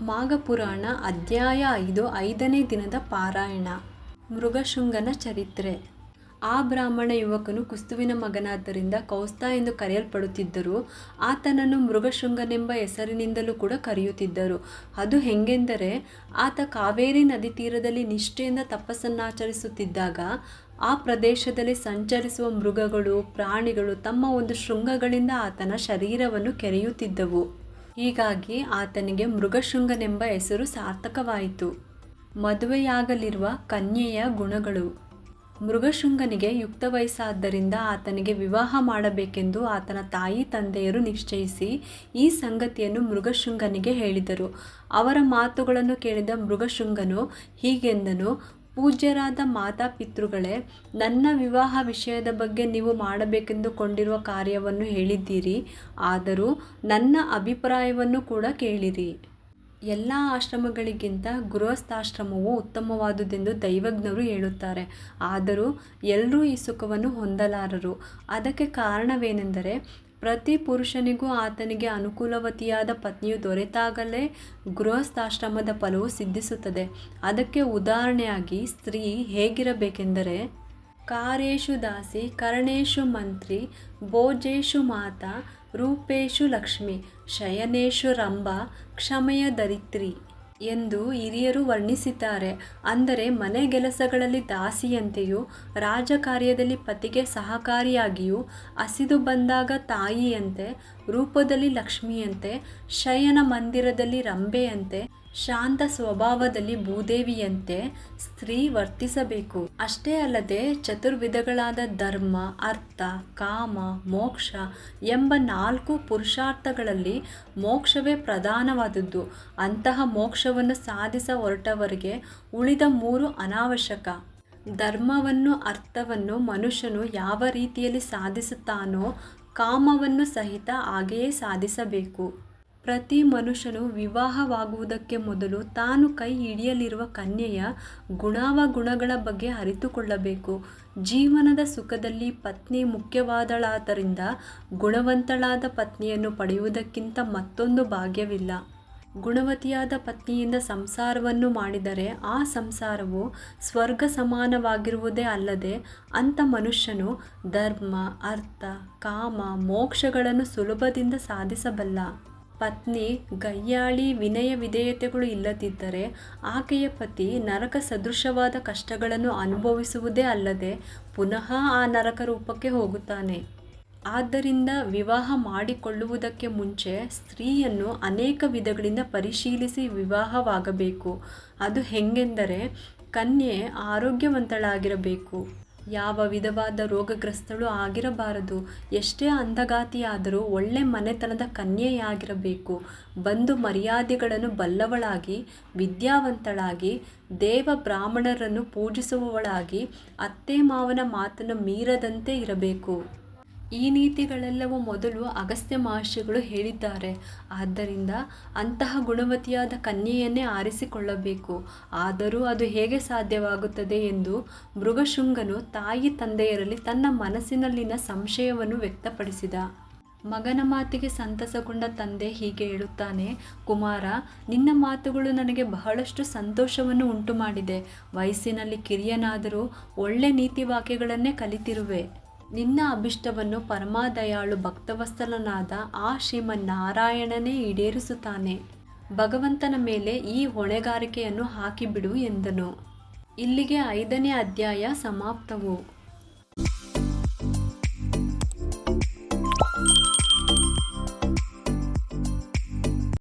ಮಾಘಪುರಾಣ ಅಧ್ಯಾಯ ಐದು ಐದನೇ ದಿನದ ಪಾರಾಯಣ. ಮೃಗಶೃಂಗನ ಚರಿತ್ರೆ. ಆ ಬ್ರಾಹ್ಮಣ ಯುವಕನು ಕುಸ್ತುವಿನ ಮಗನಾದ್ದರಿಂದ ಕೌಸ್ತ ಎಂದು ಕರೆಯಲ್ಪಡುತ್ತಿದ್ದರು ಆತನನ್ನು ಮೃಗಶೃಂಗನೆಂಬ ಹೆಸರಿನಿಂದಲೂ ಕೂಡ ಕರೆಯುತ್ತಿದ್ದರು. ಅದು ಹೆಂಗೆಂದರೆ ಆತ ಕಾವೇರಿ ನದಿ ತೀರದಲ್ಲಿ ನಿಷ್ಠೆಯಿಂದ ತಪಸ್ಸನ್ನಾಚರಿಸುತ್ತಿದ್ದಾಗ ಆ ಪ್ರದೇಶದಲ್ಲಿ ಸಂಚರಿಸುವ ಮೃಗಗಳು, ಪ್ರಾಣಿಗಳು ತಮ್ಮ ಒಂದು ಶೃಂಗಗಳಿಂದ ಆತನ ಶರೀರವನ್ನು ಕೆರೆಯುತ್ತಿದ್ದವು. ಹೀಗಾಗಿ ಆತನಿಗೆ ಮೃಗಶೃಂಗನೆಂಬ ಹೆಸರು ಸಾರ್ಥಕವಾಯಿತು. ಮದುವೆಯಾಗಲಿರುವ ಕನ್ಯೆಯ ಗುಣಗಳು. ಮೃಗಶೃಂಗನಿಗೆ ಯುಕ್ತ ವಯಸ್ಸಾದ್ದರಿಂದ ಆತನಿಗೆ ವಿವಾಹ ಮಾಡಬೇಕೆಂದು ಆತನ ತಾಯಿ ತಂದೆಯರು ನಿಶ್ಚಯಿಸಿ ಈ ಸಂಗತಿಯನ್ನು ಮೃಗಶೃಂಗನಿಗೆ ಹೇಳಿದರು. ಅವರ ಮಾತುಗಳನ್ನು ಕೇಳಿದ ಮೃಗಶೃಂಗನು ಹೀಗೆಂದನು ಪೂಜ್ಯರಾದ ಮಾತಾಪಿತೃಗಳೇ, ನನ್ನ ವಿವಾಹ ವಿಷಯದ ಬಗ್ಗೆ ನೀವು ಮಾಡಬೇಕೆಂದು ಕೊಂಡಿರುವ ಕಾರ್ಯವನ್ನು ಹೇಳಿದ್ದೀರಿ, ಆದರೂ ನನ್ನ ಅಭಿಪ್ರಾಯವನ್ನು ಕೂಡ ಕೇಳಿರಿ. ಎಲ್ಲ ಆಶ್ರಮಗಳಿಗಿಂತ ಗೃಹಸ್ಥಾಶ್ರಮವು ಉತ್ತಮವಾದುದೆಂದು ದೈವಜ್ಞರು ಹೇಳುತ್ತಾರೆ. ಆದರೂ ಎಲ್ಲರೂ ಈ ಸುಖವನ್ನು ಹೊಂದಲಾರರು. ಅದಕ್ಕೆ ಕಾರಣವೇನೆಂದರೆ ಪ್ರತಿ ಪುರುಷನಿಗೂ ಆತನಿಗೆ ಅನುಕೂಲವತಿಯಾದ ಪತ್ನಿಯು ದೊರೆತಾಗಲೇ ಗೃಹಸ್ಥಾಶ್ರಮದ ಫಲವು ಸಿದ್ಧಿಸುತ್ತದೆ. ಅದಕ್ಕೆ ಉದಾಹರಣೆಯಾಗಿ, ಸ್ತ್ರೀ ಹೇಗಿರಬೇಕೆಂದರೆ, ಕಾರೇಶು ದಾಸಿ, ಕರ್ಣೇಶು ಮಂತ್ರಿ, ಭೋಜೇಶು ಮಾತಾ, ರೂಪೇಶು ಲಕ್ಷ್ಮಿ, ಶಯನೇಶು ರಂಭ, ಕ್ಷಮೆಯ ದರಿತ್ರಿ ಎಂದು ಹಿರಿಯರು ವರ್ಣಿಸಿದ್ದಾರೆ. ಅಂದರೆ ಮನೆಗೆಲಸಗಳಲ್ಲಿ ದಾಸಿಯಂತೆಯೂ ರಾಜಕಾರ್ಯದಲ್ಲಿ ಪತಿಗೆ ಸಹಕಾರಿಯಾಗಿಯೂ ಹಸಿದು ಬಂದಾಗ ತಾಯಿಯಂತೆ ರೂಪದಲ್ಲಿ ಲಕ್ಷ್ಮಿಯಂತೆ, ಶಯನ ಮಂದಿರದಲ್ಲಿ ರಂಬೆಯಂತೆ ಶಾಂತ ಸ್ವಭಾವದಲ್ಲಿ ಭೂದೇವಿಯಂತೆ ಸ್ತ್ರೀ ವರ್ತಿಸಬೇಕು. ಅಷ್ಟೇ ಅಲ್ಲದೆ ಚತುರ್ವಿಧಗಳಾದ ಧರ್ಮ, ಅರ್ಥ, ಕಾಮ, ಮೋಕ್ಷ ಎಂಬ ನಾಲ್ಕು ಪುರುಷಾರ್ಥಗಳಲ್ಲಿ ಮೋಕ್ಷವೇ ಪ್ರಧಾನವಾದದ್ದು. ಅಂತಹ ಮೋಕ್ಷವನ್ನು ಸಾಧಿಸ ಹೊರಟವರಿಗೆ ಉಳಿದ ಮೂರು ಅನಾವಶ್ಯಕ. ಧರ್ಮವನ್ನು, ಅರ್ಥವನ್ನು ಮನುಷ್ಯನು ಯಾವ ರೀತಿಯಲ್ಲಿ ಸಾಧಿಸುತ್ತಾನೋ ಕಾಮವನ್ನು ಸಹಿತ ಹಾಗೆಯೇ ಸಾಧಿಸಬೇಕು. ಪ್ರತಿ ಮನುಷ್ಯನು ವಿವಾಹವಾಗುವುದಕ್ಕೆ ಮೊದಲು ತಾನು ಕೈ ಹಿಡಿಯಲಿರುವ ಕನ್ಯೆಯ ಗುಣಾವಗುಣಗಳ ಬಗ್ಗೆ ಅರಿತುಕೊಳ್ಳಬೇಕು. ಜೀವನದ ಸುಖದಲ್ಲಿ ಪತ್ನಿ ಮುಖ್ಯವಾದಳಾದ್ದರಿಂದ ಗುಣವಂತಳಾದ ಪತ್ನಿಯನ್ನು ಪಡೆಯುವುದಕ್ಕಿಂತ ಮತ್ತೊಂದು ಭಾಗ್ಯವಿಲ್ಲ. ಗುಣವತಿಯಾದ ಪತ್ನಿಯಿಂದ ಸಂಸಾರವನ್ನು ಮಾಡಿದರೆ ಆ ಸಂಸಾರವು ಸ್ವರ್ಗ ಸಮಾನವಾಗಿರುವುದೇ ಅಲ್ಲದೆ ಅಂಥ ಮನುಷ್ಯನು ಧರ್ಮ, ಅರ್ಥ, ಕಾಮ, ಮೋಕ್ಷಗಳನ್ನು ಸುಲಭದಿಂದ ಸಾಧಿಸಬಲ್ಲ. ಪತ್ನಿ ಗಯ್ಯಾಳಿ ವಿನಯ ವಿಧೇಯತೆಗಳು ಇಲ್ಲದಿದ್ದರೆ ಆಕೆಯ ಪತಿ ನರಕ ಸದೃಶವಾದ ಕಷ್ಟಗಳನ್ನು ಅನುಭವಿಸುವುದೇ ಅಲ್ಲದೆ ಪುನಃ ಆ ನರಕ ರೂಪಕ್ಕೆ ಹೋಗುತ್ತಾನೆ. ಆದ್ದರಿಂದ ವಿವಾಹ ಮಾಡಿಕೊಳ್ಳುವುದಕ್ಕೆ ಮುಂಚೆ ಸ್ತ್ರೀಯನ್ನು ಅನೇಕ ವಿಧಗಳಿಂದ ಪರಿಶೀಲಿಸಿ ವಿವಾಹವಾಗಬೇಕು. ಅದು ಹೆಂಗೆಂದರೆ ಕನ್ಯೆ ಆರೋಗ್ಯವಂತಳಾಗಿರಬೇಕು. ಯಾವ ವಿಧವಾದ ರೋಗಗ್ರಸ್ತಳು ಆಗಿರಬಾರದು. ಎಷ್ಟೇ ಅಂಧಗಾತಿಯಾದರೂ ಒಳ್ಳೆ ಮನೆತನದ ಕನ್ಯೆಯಾಗಿರಬೇಕು. ಬಂದು ಮರ್ಯಾದೆಗಳನ್ನು ಬಲ್ಲವಳಾಗಿ, ವಿದ್ಯಾವಂತಳಾಗಿ, ದೇವ ಬ್ರಾಹ್ಮಣರನ್ನು ಪೂಜಿಸುವವಳಾಗಿ, ಅತ್ತೆ ಮಾವನ ಮಾತನ್ನು ಮೀರದಂತೆ ಇರಬೇಕು. ಈ ನೀತಿಗಳೆಲ್ಲವೂ ಮೊದಲು ಅಗಸ್ತ್ಯ ಮಹರ್ಷಿಗಳು ಹೇಳಿದ್ದಾರೆ. ಆದ್ದರಿಂದ ಅಂತಹ ಗುಣವತಿಯಾದ ಕನ್ಯೆಯನ್ನೇ ಆರಿಸಿಕೊಳ್ಳಬೇಕು. ಆದರೂ ಅದು ಹೇಗೆ ಸಾಧ್ಯವಾಗುತ್ತದೆ ಎಂದು ಮೃಗಶೃಂಗನು ತಾಯಿ ತಂದೆಯರಲ್ಲಿ ತನ್ನ ಮನಸ್ಸಿನಲ್ಲಿನ ಸಂಶಯವನ್ನು ವ್ಯಕ್ತಪಡಿಸಿದ. ಮಗನ ಮಾತಿಗೆ ಸಂತಸಗೊಂಡ ತಂದೆ ಹೀಗೆ ಹೇಳುತ್ತಾನೆ, ಕುಮಾರ, ನಿನ್ನ ಮಾತುಗಳು ನನಗೆ ಬಹಳಷ್ಟು ಸಂತೋಷವನ್ನು ಉಂಟು ಮಾಡಿದೆ ವಯಸ್ಸಿನಲ್ಲಿ ಕಿರಿಯನಾದರೂ ಒಳ್ಳೆ ನೀತಿ ವಾಕ್ಯಗಳನ್ನೇ ಕಲಿತಿರುವೆ. ನಿನ್ನ ಅಭಿಷ್ಟವನ್ನು ಪರಮಾದಯಾಳು ಭಕ್ತವಸ್ತಲನಾದ ಆ ಶ್ರೀಮನ್ನಾರಾಯಣನೇ ಈಡೇರಿಸುತ್ತಾನೆ. ಭಗವಂತನ ಮೇಲೆ ಈ ಹೊಣೆಗಾರಿಕೆಯನ್ನು ಹಾಕಿಬಿಡು ಎಂದನು. ಇಲ್ಲಿಗೆ ಐದನೇ ಅಧ್ಯಾಯ ಸಮಾಪ್ತವು.